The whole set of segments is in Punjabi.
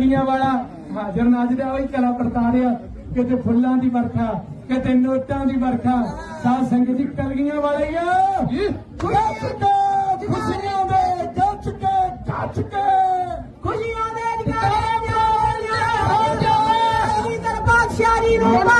ਕਲਗੀਆਂ ਵਾਲਾ ਹਾਜ਼ਰ ਨਾਜ਼ਰ ਉਹੀ ਕਲਾ ਪ੍ਰਤਾਰਿਆ ਕਿਤੇ ਫੁੱਲਾਂ ਦੀ ਵਰਖਾ ਕਿਤੇ ਨੋਟਾਂ ਦੀ ਵਰਖਾ ਸਾਧ ਸੰਗਤ ਜੀ ਕਲਗੀਆਂ ਵਾਲਿਆ ਗੱਜ ਕੇ ਖੁਸ਼ੀਆਂ ਦੇ ਗੱਜ ਕੇ ਗੱਜ ਕੇ ਖੁਸ਼ੀਆਂ ਦੇ ਜਗਾਰੇ ਹੋ ਜਾਏ ਇਧਰ ਬਾਦਸ਼ਾਹੀ ਨੂੰ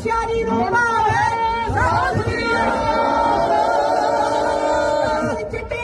ਹੁਸ਼ਿਆਰੀ ਨੂੰ ਨਿਭਾਵੇ ਸਾਥ ਮਿਲਿਆ ਚਿੱਟੇ